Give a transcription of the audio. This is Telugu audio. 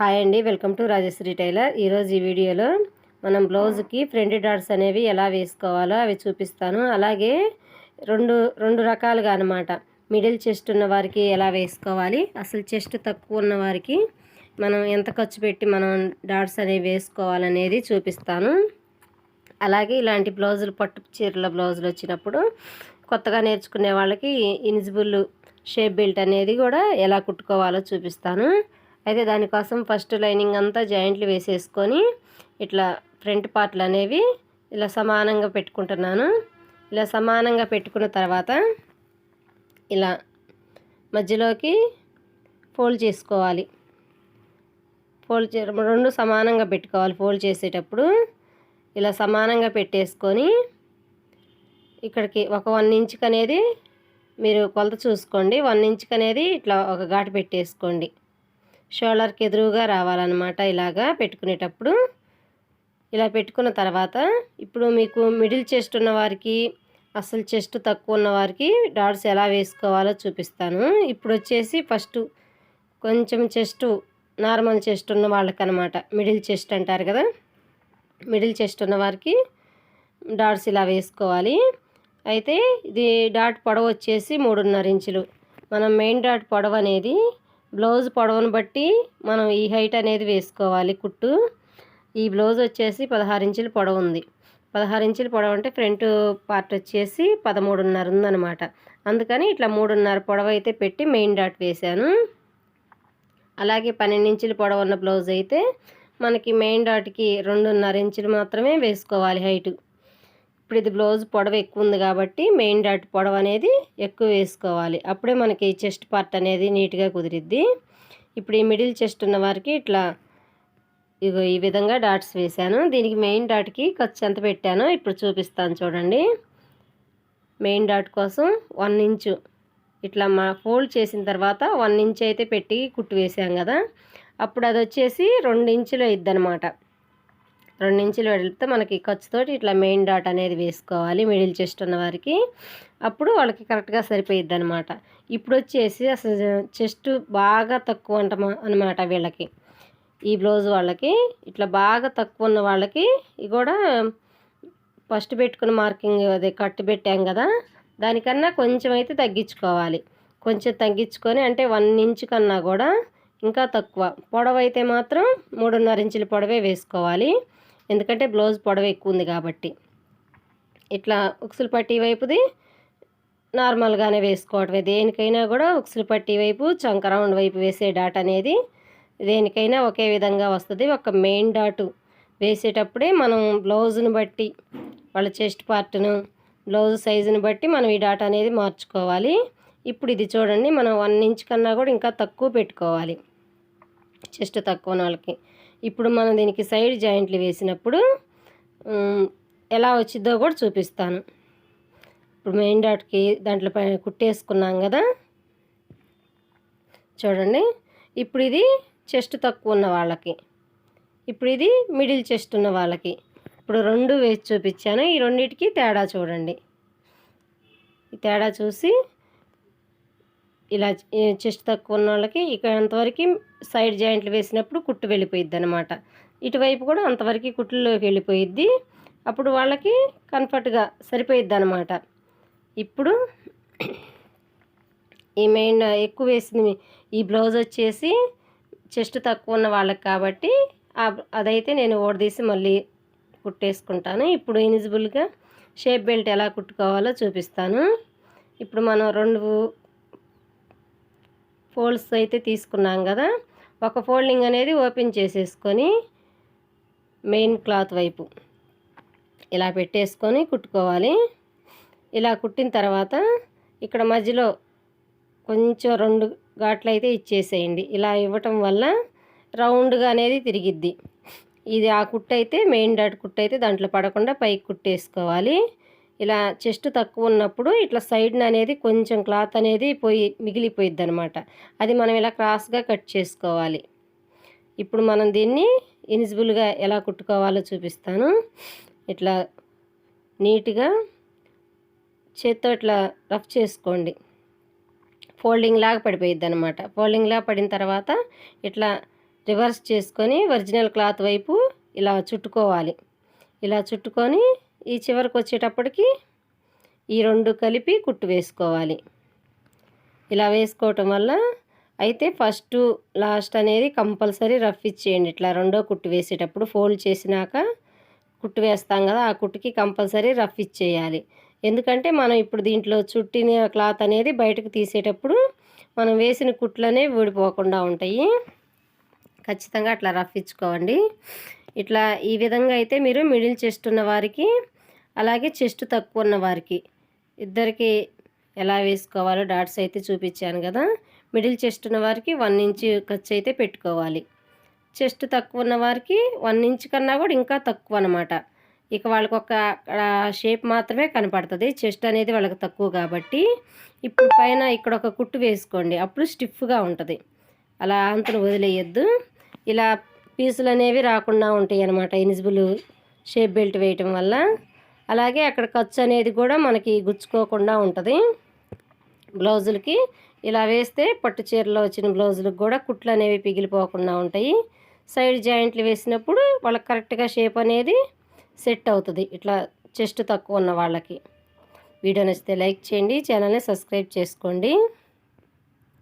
హాయ్ అండి వెల్కమ్ టు రాజశ్రీ టైలర్. ఈరోజు ఈ వీడియోలో మనం బ్లౌజ్కి ఫ్రంట్ డాట్స్ అనేవి ఎలా వేసుకోవాలో అవి చూపిస్తాను. అలాగే రెండు రెండు రకాలుగా అనమాట మిడిల్ చెస్ట్ ఉన్న వారికి ఎలా వేసుకోవాలి అసలు చెస్ట్ తక్కువ ఉన్న వారికి మనం ఎంత ఖర్చు పెట్టి మనం డాట్స్ అనేవి వేసుకోవాలనేది చూపిస్తాను. అలాగే ఇలాంటి బ్లౌజులు పట్టు చీరల బ్లౌజులు వచ్చినప్పుడు కొత్తగా నేర్చుకునే వాళ్ళకి ఇనిజిబుల్ షేప్ బెల్ట్ అనేది కూడా ఎలా కుట్టుకోవాలో చూపిస్తాను. అయితే దానికోసం ఫస్ట్ లైనింగ్ అంతా జాయింట్లు వేసేసుకొని ఇట్లా ఫ్రంట్ పార్ట్లు అనేవి ఇలా సమానంగా పెట్టుకుంటున్నాను. ఇలా సమానంగా పెట్టుకున్న తర్వాత ఇలా మధ్యలోకి ఫోల్డ్ చేసుకోవాలి. ఫోల్డ్ చే రెండు సమానంగా పెట్టుకోవాలి ఫోల్డ్ చేసేటప్పుడు. ఇలా సమానంగా పెట్టేసుకొని ఇక్కడికి ఒక వన్ ఇంచ్కి అనేది మీరు కొలత చూసుకోండి. వన్ ఇంచ్కి అనేది ఇట్లా ఒక ఘాటు పెట్టేసుకోండి. షోల్డర్కి ఎదురుగా రావాలన్నమాట ఇలాగా పెట్టుకునేటప్పుడు. ఇలా పెట్టుకున్న తర్వాత ఇప్పుడు మీకు మిడిల్ చెస్ట్ ఉన్న వారికి అసలు చెస్ట్ తక్కువ ఉన్న వారికి డాట్స్ ఎలా వేసుకోవాలో చూపిస్తాను. ఇప్పుడు వచ్చేసి ఫస్ట్ కొంచెం చెస్ట్ నార్మల్ చెస్ట్ ఉన్న వాళ్ళకనమాట మిడిల్ చెస్ట్ అంటారు కదా. మిడిల్ చెస్ట్ ఉన్న వారికి డాట్స్ ఇలా వేసుకోవాలి. అయితే ఇది డాట్ పొడవు వచ్చేసి మూడున్నర ఇంచులు. మనం మెయిన్ డాట్ పొడవు అనేది బ్లౌజ్ పొడవును బట్టి మనం ఈ హైట్ అనేది వేసుకోవాలి కుట్టు. ఈ బ్లౌజ్ వచ్చేసి పదహారు ఇంచులు పొడవు ఉంది. పదహారు ఇంచులు పొడవు అంటే ఫ్రంట్ పార్ట్ వచ్చేసి పదమూడున్నర ఉందన్నమాట. అందుకని ఇట్లా మూడున్నర పొడవు అయితే పెట్టి మెయిన్ డాట్ వేశాను. అలాగే పన్నెండు ఇంచులు పొడవు ఉన్న బ్లౌజ్ అయితే మనకి మెయిన్ డాట్కి రెండున్నర ఇంచులు మాత్రమే వేసుకోవాలి హైటు. ఇప్పుడు ఇది బ్లౌజ్ పొడవు ఎక్కువ ఉంది కాబట్టి మెయిన్ డాట్ పొడవు అనేది ఎక్కువ వేసుకోవాలి. అప్పుడే మనకి చెస్ట్ పార్ట్ అనేది నీట్గా కుదిరిద్ది. ఇప్పుడు ఈ మిడిల్ చెస్ట్ ఉన్న వారికి ఇట్లా ఇగో ఈ విధంగా డాట్స్ వేశాను. దీనికి మెయిన్ డాట్కి ఖర్చు ఎంత పెట్టానో ఇప్పుడు చూపిస్తాను చూడండి. మెయిన్ డాట్ కోసం వన్ ఇంచు ఇట్లా మా ఫోల్డ్ చేసిన తర్వాత వన్ ఇంచ్ అయితే పెట్టి కుట్టు వేసాం కదా. అప్పుడు అది వచ్చేసి రెండు ఇంచులు ఇద్దనమాట రెండు ఇంచులు వెడితే మనకి ఖర్చుతోటి ఇట్లా మెయిన్ డాట్ అనేది వేసుకోవాలి మిడిల్ చెస్ట్ ఉన్న వారికి. అప్పుడు వాళ్ళకి కరెక్ట్గా సరిపోయిద్ది అనమాట ఇప్పుడు వచ్చేసి అసలు చెస్ట్ బాగా తక్కువ అంట అనమాట వీళ్ళకి. ఈ బ్లౌజ్ వాళ్ళకి ఇట్లా బాగా తక్కువ ఉన్న వాళ్ళకి ఇది కూడా ఫస్ట్ పెట్టుకున్న మార్కింగ్ అదే కట్టు పెట్టాం కదా దానికన్నా కొంచెం అయితే తగ్గించుకోవాలి. కొంచెం తగ్గించుకొని అంటే వన్ ఇంచ్ కన్నా కూడా ఇంకా తక్కువ. పొడవైతే అయితే మాత్రం మూడున్నర ఇంచుల పొడవే వేసుకోవాలి. ఎందుకంటే బ్లౌజ్ పొడవ ఎక్కువ ఉంది కాబట్టి. ఇట్లా ఉక్సులు పట్టి వైపుది నార్మల్గానే వేసుకోవటమే. దేనికైనా కూడా ఉక్సులు పట్టి వైపు చంక రౌండ్ వైపు వేసే డాట్ అనేది దేనికైనా ఒకే విధంగా వస్తుంది. ఒక మెయిన్ డాటు వేసేటప్పుడే మనం బ్లౌజ్ను బట్టి వాళ్ళ చెస్ట్ పార్ట్ను బ్లౌజ్ సైజుని బట్టి మనం ఈ డాట్ అనేది మార్చుకోవాలి. ఇప్పుడు ఇది చూడండి మనం వన్ ఇంచ్ కన్నా కూడా ఇంకా తక్కువ పెట్టుకోవాలి. చెస్ట్ తక్కువ వాళ్ళకి. ఇప్పుడు మనం దీనికి సైడ్ జాయింట్లు వేసినప్పుడు ఎలా వచ్చిద్దో కూడా చూపిస్తాను. ఇప్పుడు మెయిన్ డాట్కి దాంట్లో పైన కుట్టేసుకున్నాం కదా. చూడండి. ఇప్పుడు ఇది చెస్ట్ తక్కువ ఉన్న వాళ్ళకి. ఇప్పుడు ఇది మిడిల్ చెస్ట్ ఉన్న వాళ్ళకి. ఇప్పుడు రెండు వేసి చూపించాను. ఈ రెండింటికి తేడా చూడండి. ఈ తేడా చూసి ఇలా చెస్ట్ తక్కువ ఉన్న వాళ్ళకి ఇక అంతవరకు సైడ్ జాయింట్లు వేసినప్పుడు కుట్టు వెళ్ళిపోయిద్ది అనమాట ఇటువైపు కూడా అంతవరకు కుట్లులోకి వెళ్ళిపోయిద్ది. అప్పుడు వాళ్ళకి కంఫర్ట్గా సరిపోయిద్ది అనమాట ఇప్పుడు ఈ మెయిన్ ఎక్కువ వేసింది ఈ బ్లౌజ్ వచ్చేసి చెస్ట్ తక్కువ ఉన్న వాళ్ళకి కాబట్టి అదైతే నేను ఓడదీసి మళ్ళీ కుట్టేసుకుంటాను. ఇప్పుడు ఇనిజిబుల్గా షేప్ బెల్ట్ ఎలా కుట్టుకోవాలో చూపిస్తాను. ఇప్పుడు మనం రెండు ఫోల్డ్స్ అయితే తీసుకున్నాం కదా ఒక ఫోల్డింగ్ అనేది ఓపెన్ చేసేసుకొని మెయిన్ క్లాత్ వైపు ఇలా పెట్టేసుకొని కుట్టుకోవాలి. ఇలా కుట్టిన తర్వాత ఇక్కడ మధ్యలో కొంచెం రెండు ఘాట్లు అయితే ఇచ్చేసేయండి. ఇలా ఇవ్వటం వల్ల రౌండ్గా అనేది తిరిగిద్ది. ఇది ఆ కుట్టు అయితే మెయిన్ డాట్ కుట్టు అయితే దాంట్లో పడకుండా పైకి కుట్టేసుకోవాలి. ఇలా చెస్ట్ తక్కువ ఉన్నప్పుడు ఇట్లా సైడ్న అనేది కొంచెం క్లాత్ అనేది పోయి మిగిలిపోయిద్ది అనమాట అది మనం ఇలా క్రాస్గా కట్ చేసుకోవాలి. ఇప్పుడు మనం దీన్ని ఇనిజిబుల్గా ఎలా కుట్టుకోవాలో చూపిస్తాను. ఇట్లా నీట్గా చేత్తో ఇట్లా రఫ్ చేసుకోండి. ఫోల్డింగ్ లాగా పడిపోయిద్ది అనమాట ఫోల్డింగ్ లాగా పడిన తర్వాత ఇట్లా రివర్స్ చేసుకొని ఒరిజినల్ క్లాత్ వైపు ఇలా చుట్టుకోవాలి. ఇలా చుట్టుకొని ఈ చివరికి వచ్చేటప్పటికి ఈ రెండు కలిపి కుట్టు వేసుకోవాలి. ఇలా వేసుకోవటం వల్ల అయితే ఫస్ట్ లాస్ట్ అనేది కంపల్సరీ రఫ్ ఇచ్చేయండి. ఇట్లా రెండో కుట్టు వేసేటప్పుడు ఫోల్డ్ చేసినాక కుట్టు వేస్తాం కదా ఆ కుట్టుకి కంపల్సరీ రఫ్ ఇచ్చేయాలి. ఎందుకంటే మనం ఇప్పుడు దీంట్లో చుట్టిన క్లాత్ అనేది బయటకు తీసేటప్పుడు మనం వేసిన కుట్లనే ఊడిపోకుండా ఉంటాయి. ఖచ్చితంగా అట్లా రఫ్ ఇచ్చుకోవండి ఇట్లా ఈ విధంగా అయితే మీరు మిడిల్ చెస్ట్ ఉన్న వారికి అలాగే చెస్ట్ తక్కువ ఉన్న వారికి ఇద్దరికి ఎలా వేసుకోవాలో డాట్స్ అయితే చూపించాను కదా. మిడిల్ చెస్ట్ ఉన్న వారికి వన్ ఇంచ్ ఖర్చు అయితే పెట్టుకోవాలి. చెస్ట్ తక్కువ ఉన్న వారికి వన్ ఇంచ్ కన్నా కూడా ఇంకా తక్కువ అనమాట ఇక వాళ్ళకి ఒక షేప్ మాత్రమే కనపడుతుంది. చెస్ట్ అనేది వాళ్ళకి తక్కువ కాబట్టి ఇప్పుడు పైన ఇక్కడ ఒక కుట్టు వేసుకోండి. అప్పుడు స్టిఫ్గా ఉంటుంది. అలా అంతను వదిలేయద్దు. ఇలా పీసులు అనేవి రాకుండా ఉంటాయి అన్నమాట ఇనిజిబుల్ షేప్ బెల్ట్ వేయటం వల్ల. అలాగే అక్కడ ఖర్చు అనేది కూడా మనకి గుచ్చుకోకుండా ఉంటుంది. బ్లౌజులకి ఇలా వేస్తే పట్టు చీరలో వచ్చిన బ్లౌజులకు కూడా కుట్లు అనేవి పిగిలిపోకుండా ఉంటాయి. సైడ్ జాయింట్లు వేసినప్పుడు వాళ్ళకి కరెక్ట్గా షేప్ అనేది సెట్ అవుతుంది. ఇట్లా చెస్ట్ తక్కువ ఉన్న వాళ్ళకి. వీడియో నచ్చితే లైక్ చేయండి ఛానల్ని సబ్స్క్రైబ్ చేసుకోండి.